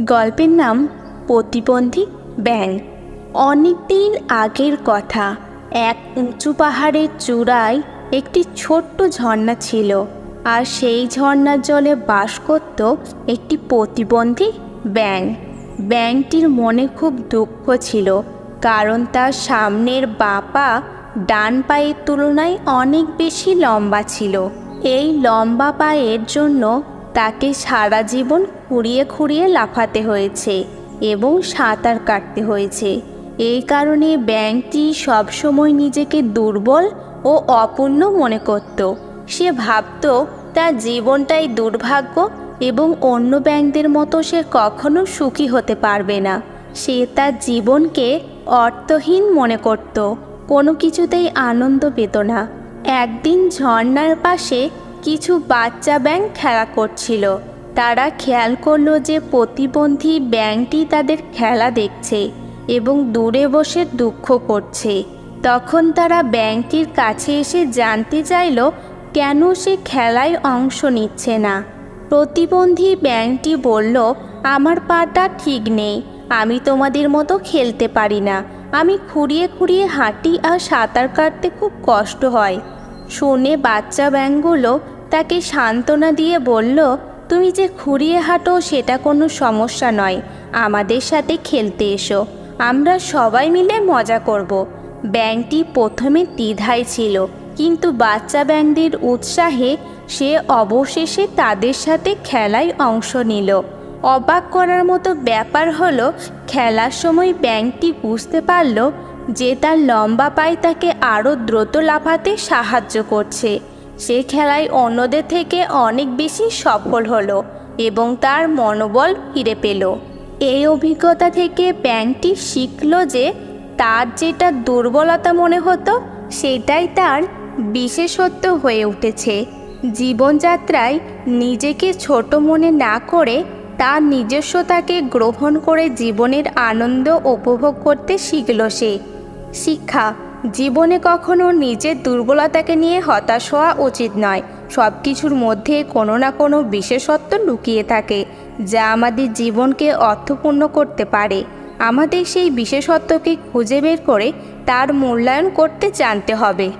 গল্পের নাম প্রতিবন্ধী ব্যাং অনেক দিন আগের কথা, এক উঁচু পাহাড়ের চূড়ায় একটি ছোট্ট ঝর্ণা ছিল আর সেই ঝর্ণার জলে বাস করত একটি প্রতিবন্ধী ব্যাং ব্যাংটির মনে খুব দুঃখ ছিল কারণ তার সামনের বাপা ডান পায়ের তুলনায় অনেক বেশি লম্বা ছিল। এই লম্বা পায়ের জন্য তাকে সারা জীবন খুঁড়িয়ে খুঁড়িয়ে লাফাতে হয়েছে এবং সাঁতার কাটতে হয়েছে। এই কারণে ব্যাংকটি সবসময় নিজেকে দুর্বল ও অপূর্ণ মনে করত। সে ভাবত, তার জীবনটাই দুর্ভাগ্য এবং অন্য ব্যাংকদের মতো সে কখনো সুখী হতে পারবে না। সে তার জীবনকে অর্থহীন মনে করত। কোনো কিছুতেই আনন্দ পেত না। একদিন ঝর্ণার পাশে কিছু বাচ্চা ব্যাংক খেলা করছিল। তারা খেয়াল করল যে প্রতিবন্ধী ব্যাঙটি তাদের খেলা দেখছে এবং দূরে বসে দুঃখ করছে। তখন তারা ব্যাংকটির কাছে এসে জানতে চাইল, কেন সে খেলায় অংশ নিচ্ছে না? প্রতিবন্ধী ব্যাংকটি বলল, আমার পাটা ঠিক নেই, আমি তোমাদের মতো খেলতে পারি না। আমি খুঁড়িয়ে খুঁড়িয়ে হাঁটি আর সাঁতার কাটতে খুব কষ্ট হয়। শুনে বাচ্চা ব্যাঙগুলো তাকে সান্ত্বনা দিয়ে বলল তুমি যে খুঁড়িয়ে হাঁটো সেটা কোনো সমস্যা নয়। আমাদের সাথে খেলতে এসো। আমরা সবাই মিলে মজা করব। ব্যাংকটি প্রথমে দ্বিধায় ছিল, কিন্তু বাচ্চা ব্যাংকদের উৎসাহে সে অবশেষে তাদের সাথে খেলায় অংশ নিল। অবাক করার মতো ব্যাপার হলো, খেলার সময় ব্যাংকটি বুঝতে পারল যে তার লম্বা পায়ে তাকে আরও দ্রুত লাফাতে সাহায্য করছে। সে খেলায় অন্যদের থেকে অনেক বেশি সফল হলো এবং তার মনোবল ফিরে পেল। এই অভিজ্ঞতা থেকে ব্যাংকটি শিখল যে তার যেটা দুর্বলতা মনে হতো, সেটাই তার বিশেষত্ব হয়ে উঠেছে। জীবনযাত্রায় নিজেকে ছোট মনে না করে তার নিজস্বতাকে গ্রহণ করে জীবনের আনন্দ উপভোগ করতে শিখল সে। শিক্ষা জীবনে কখনো নিজের দুর্বলতাকে নিয়ে হতাশ হওয়া উচিত নয়। সব কিছুর মধ্যে কোনো না কোনো বিশেষত্ব লুকিয়ে থাকে, যা আমাদের জীবনকে অর্থপূর্ণ করতে পারে। আমাদের সেই বিশেষত্বকে খুঁজে বের করে তার মূল্যায়ন করতে জানতে হবে।